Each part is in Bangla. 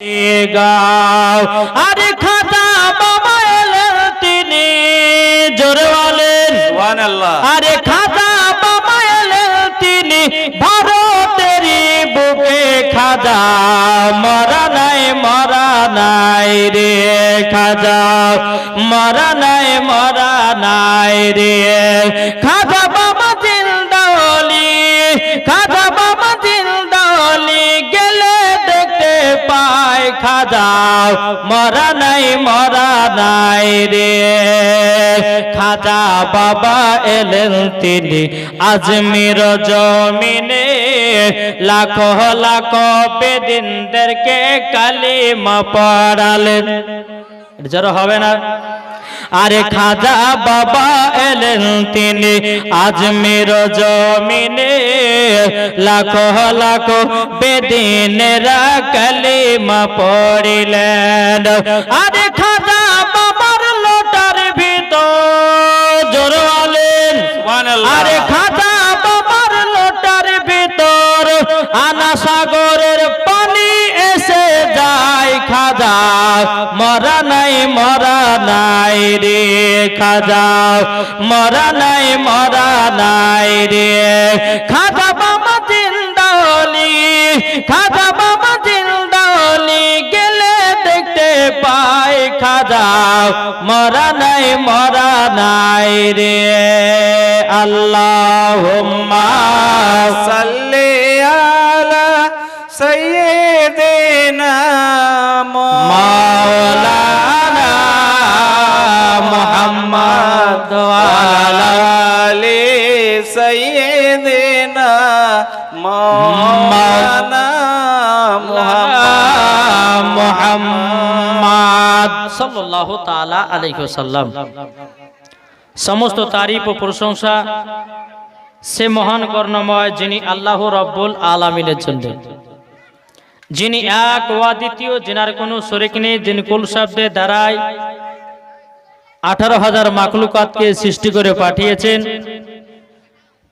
গাও। আরে খাজা বাবা এলেন তিনি জোরে বলেন আরে খাজা বাবা এলেন তিনি ভারতেরই বুকে খাজা। মরা নাই মরা নাই রে খাজা। মরা নাই মরা নাই রে খাজা। মরা নাই মরা নাই রে। খাজা বাবা এলেন তিনি আজমির জমিনে। লাখ লাখ বেদিনদেরকে কালিমা পড়ালেন। যারা হবে না? আরে খাজা বাবা এলেন তিনি আজমির জমিনে লাখো লাখো বেদিনেরা কালিমা পড়িলেন। আরে খাজা বাবার লোটার ভিতর সুবহানাল্লাহ। আরে খাজা বাবার লোটার ভিতর আনা সাগরের পানি এসে যায় খাজা মরা নাই মরা নাই রে খাজা। মরা নাই মরা নাই রে খাজা বাবা জিন্দালি খাজা বাবা জিন্দালি গেলে দেখতে পাই খাজা। মরা নাই মরা নাই রে। আল্লাহ সাল্লি সাইয়্যিদিনা মাওলানা মুহাম্মদ। মুহাম্মদ সাল্লাল্লাহু সমস্ত তারিফ ও প্রশংসা সে মহান কর্ণময় যিনি আল্লাহ রব্বুল আলামিনের জন্য। যিনি এক ওয়াদ্বিতীয় যিনার কোনো শরিক নেই, যিনি কুল শব্দে দ্বারায় আঠারো হাজার মাকলুকাতকে সৃষ্টি করে পাঠিয়েছেন।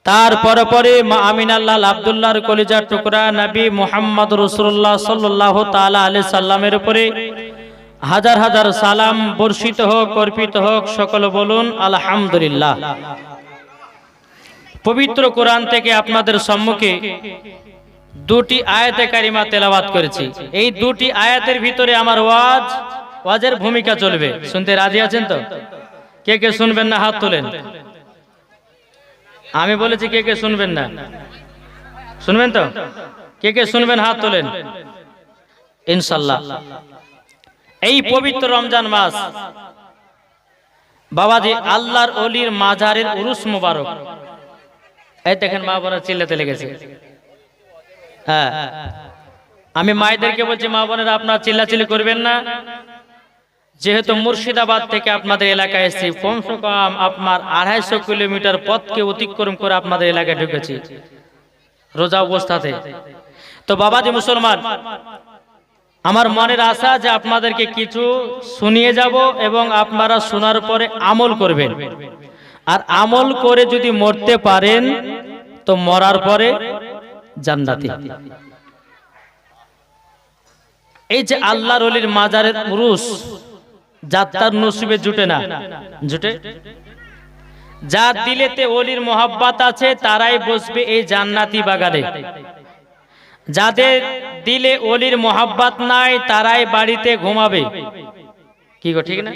তার পরে মা আমিনাল্লাহ আবদুল্লাহর কলিজার টুকরা নবী মোহাম্মদ রসুল্লাহ সাল্লাহ তালা আলি সাল্লামের উপরে হাজার হাজার সালাম বর্ষিত হোক, অর্পিত হোক, সকল বলুন, আলহামদুলিল্লাহ। পবিত্র কোরআন থেকে আপনাদের সম্মুখে দুটি আয়াতে কারিমা তেলাওয়াত করেছি। এই দুটি আয়াতের ভিতরে আমার ওয়াজ, ওয়াজের ভূমিকা চলবে। শুনতে রাজি আছেন তো? কে কে শুনবেন না হাত তোলেন? আমি বলেছি কে কে শুনবেন না। শুনবেন তো? কে কে শুনবেন? হাত তোলেন। ইনশাল্লাহ। এই পবিত্র রমজান মাস, বাবাজি আল্লাহর অলির মাজারের উরুস মুবারক। এই দেখেন মা চিল্লাতে লেগেছে। হ্যাঁ। আমি মায়েদেরকে বলছি, মা বোনেরা, আপনার চিল্লাচিল্লি করবেন না। যেহেতু মুর্শিদাবাদ থেকে আপনাদের এলাকায় এসেছি কমসে কম, আপনার আড়াইশো কিলোমিটার পথকে অতিক্রম করে আপনাদের এলাকায় ঢুকেছি রোজা অবস্থাতে। তো বাবাজি মুসলমান, আমার মনের আশা যে আপনাদেরকে কিছু শুনিয়ে যাব এবং আপনারা শোনার পরে আমল করবেন। আর আমল করে যদি মরতে পারেন, তো মরার পরে জান্নাতি। এই যে আল্লাহর অলির মাজারের যাত্রার নসিবে জুটে না। জুটে? যার দিলেতে অলির মোহাব্বত আছে, তারাই বসবে এই জান্নাতি বাগানে। যাদের দিলে অলির মোহাব্বত নাই, তারাই বাড়িতে ঘুমাবে। কি গো, ঠিক না?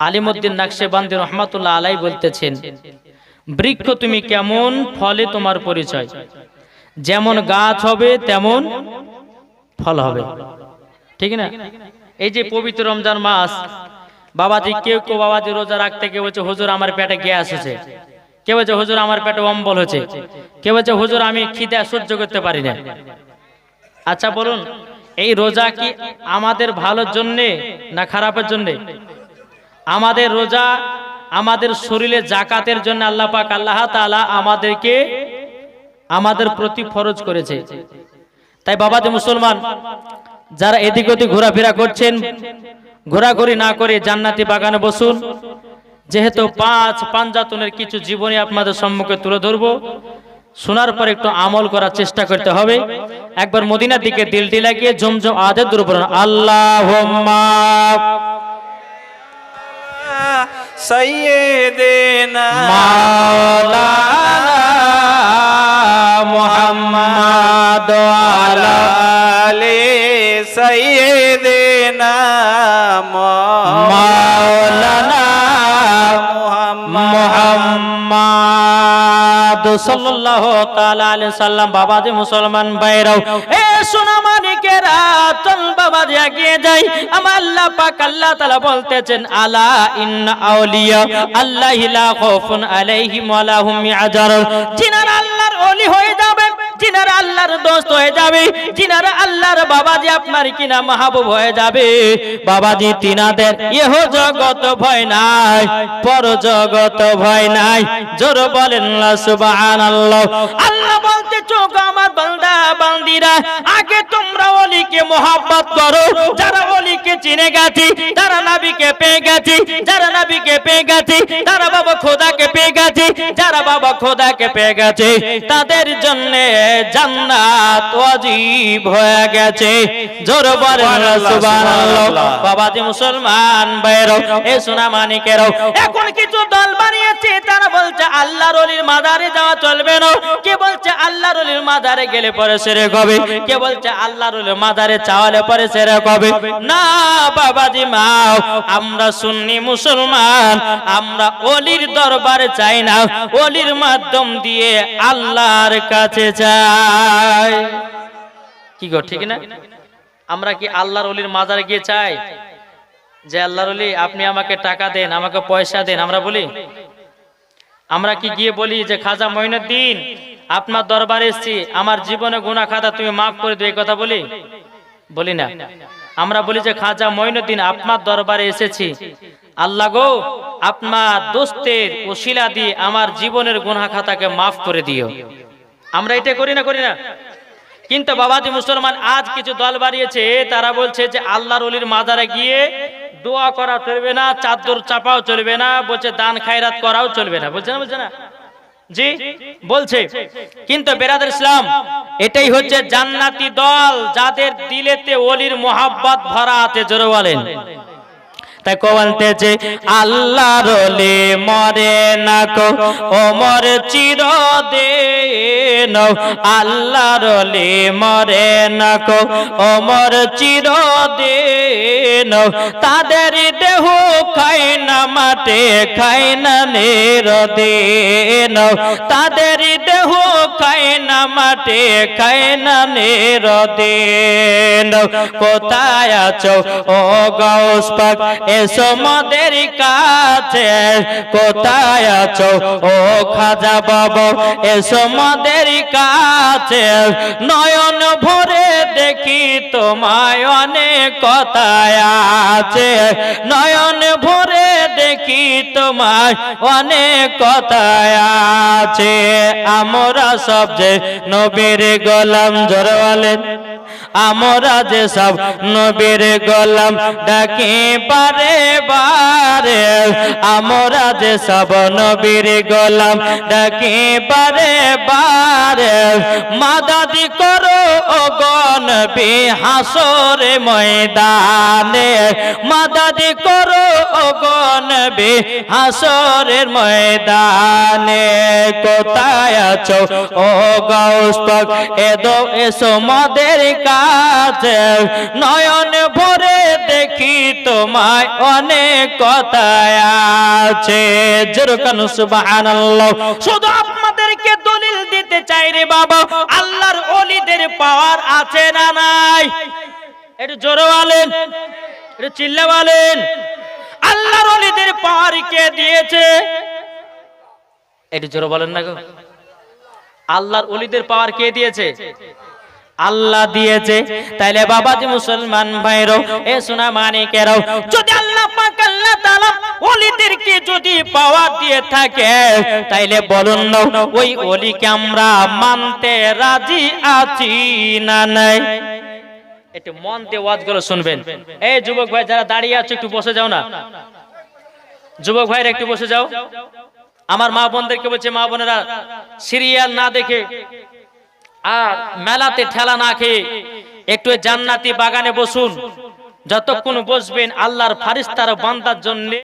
আলিমুদ্দিন নাকশেবান্দি রহমাতুল্লাহ আলাই বলতেছেন, বৃক্ষ তুমি কেমন, ফলে তোমার পরিচয়। যেমন গাছ হবে, তেমন ফল হবে। ঠিক না? এই যে পবিত্র রমজান মাস বাবাজি কেউ কেউ বাবাজি রোজা রাখতে কেউ বলছে, হুজুর, আমার পেটে গ্যাস আছে কেউ বলছে, হুজুর, আমার পেটে অম্বল হচ্ছে কেউ বলছে, হুজুর, আমি খিদে সহ্য করতে পারি না। আচ্ছা বলুন, এই রোজা কি আমাদের ভালোর জন্যে না খারাপের জন্যে? আমাদের রোজা আমাদের শরীরে জাকাতের জন্য আল্লাহ পাক, আল্লাহ তাআলা আমাদেরকে, আমাদের প্রতি ফরজ করেছে। তাই বাবাতে মুসলমান যারা এদিক ওদিক ঘোরাফেরা করছেন ঘোরাঘুরি না করে জান্নাতি বাগানে বসুন। যেহেতু পাঁচ পাঞ্জাতনের কিছু জীবনী আপনাদের সম্মুখে তুলে ধরবো শোনার পর একটু আমল করার চেষ্টা করতে হবে। একবার মদিনার দিকে দিলটি লাগিয়ে জমজম আদের দূর পড়ুন আল্লাহ আলা আলে বাবাজি মুসলমান ভাইরাও, এ বাবাজি এগিয়ে যাই। আমার আল্লাহ পাক আল্লাহ তাআলা বলতেছেন, আলা ইন্না আউলিয়া, আল্লাহি আলাইহিম ওয়া আল্লাহর ওলি হয়ে যাবে যিনারা আল্লাহর দোস্ত হয়ে যাবে যিনারা আল্লাহর বাবাজি আপনার কিনা মাহবুব হয়ে যাবে। বাবাজি তিনাদের ইহ জগত ভয় নাই, পর জগত ভয় নাই। জোর বলেন সুবহানাল্লাহ। আল্লাহ বলতে চোখ আমার বান্দা, বান্দিরা মোহাব্বত করো। যারা ওলিকে চিনে গেছে তারা নবীকে পেয়ে গেছে যারা নবীকে পেয়ে গেছে তারা বাবা খোদাকে পেয়ে গেছে যারা বাবা খোদাকে পেয়ে গেছে তাদের জন্য জান্নাত ওয়াজিব হয়ে গেছে। জোর বলেন সুবহানাল্লাহ বাবাজি মুসলমান বাইরও এ সোনা মানিকেরও এখন কিছু দল বানিয়েছে তারা বলছে, আল্লাহর ওলির মাজারে যাওয়া চলবে না। কে বলছে, আল্লাহর ওলির মাজারে গেলে পরে সেরে হবে? কে বলছে, আল্লাহর ওলির মাজারে চাওয়ালে পরে সেরে হবে? না, বাবাজি মাও, আমরা সুন্নি মুসলমান, আমরা ওলির দরবারে চাই না। ওলির মাধ্যম দিয়ে আল্লাহর কাছে চাই। কি গো, ঠিক না? আমরা কি আল্লাহর ওলির মাজারে গিয়ে চাই? যে আল্লাহর ওলি, আপনি আমাকে টাকা দেন, আমাকে পয়সা দেন, আমরা বলি? আমরা কি গিয়ে বলি যে খাজা মঈনুদ্দিন, আপনার দরবারে এসেছি, আমার জীবনে গুনাহ খাতা তুমি মাফ করে এই কথা বলি? বলি না। আমরা বলি যে খাজা মঈনুদ্দিন, আপনার দরবারে এসেছি। আল্লাহ গো, আপনার দোস্তের ওসিলা দিয়ে আমার জীবনের গুনাহ খাতাকে মাফ করে দিও। আমরা এটা করি না করি না। কিন্তু বাবাজি মুসলমান আজ কিছু দল বাড়িয়েছে, তারা বলছে যে আল্লাহর অলির মাজারে গিয়ে দোয়া করা চলবে না, চাদর চাপাও চলবে না, বলছে দান খায়রাত করাও চলবে না। বলছে না বলছে না? জি, বলছে। কিন্তু বেরাদের ইসলাম, এটাই হচ্ছে জান্নাতি দল যাদের দিলেতে অলির মোহাব্বত ভরা আছে জোরে বলেন। তাই বলতেছে আল্লাহর ওলি মরে না কো ওমর চিরদিন, আল্লাহর ওলি মরে না কো ওমর চিরদিন, তাদের দেহ খাই না, মাঠে খাই না নিরদিন, তাদের দেহ খাই না মাঠে খাই না নিরদিন কোথায় আছো? ও গাউস পাক, এসো মদের কাছে। কোথায় আছো? ও খাজা বাবা, এসো মদের কাছে। নয়ন ভরে দেখি তোমায় অনেক কথায় আছে। নয়ন ভরে দেখি তোমার অনেক কথায় আছে? আমরা সব নবীর গোলাম জোর আমরা যে সব নবীর গোলাম ডাকি পারে বারে, আমরা যে সব নবীর গোলাম ডাকি পারে বারে। মাদাদি করো ও গন হাসরে ময়দানে, মাদাদি করো ও গন হাসরের ময়দানে। কোথায় আছো ও গাউস পাক এদো এসো মদের কাছে নয়ন ভরে দেখি তোমায় অনেক কথায় আছে। জোরকান সুবহানাল্লাহ। শুধু আপনাদেরকে দলিল দিতে চাই রে বাবা, আল্লাহর ওলিদের পাওয়ার আছে না নাই? একটু জোরে বলেন, একটু চিল্লা বলেন। আল্লাহর অলিদের পাওয়ার কে দিয়েছে? একটু জোরে বলেন না গো। আল্লাহর অলিদের পাওয়ার কে দিয়েছে? আল্লাহ দিয়েছে। তাইলে বাবাজি মুসলমান ভাইরো, এ সোনা মানিকেরও, যদি আল্লাহ পাক আল্লাহ তাআলা ওলিদেরকে যদি পাওয়া দিয়ে থাকে, তাইলে বলুন ওই ওলিকে আমরা মানতে রাজি আছি না নাই? একটু মন দিয়ে ওয়াজগুলো শুনবেন। এই যুবক ভাই, যারা দাঁড়িয়ে আছো, একটু বসে যাও না। যুবক ভাইরা, একটু বসে যাও। আমার মা বোনদেরকে বলছে, মা বোনেরা, সিরিয়াল না দেখে আর মেলাতে ঠেলা না খেয়ে একটু জান্নাতি বাগানে বসুন। যতক্ষণ বসবেন আল্লাহর ফারিস্তার বান্দার জন্য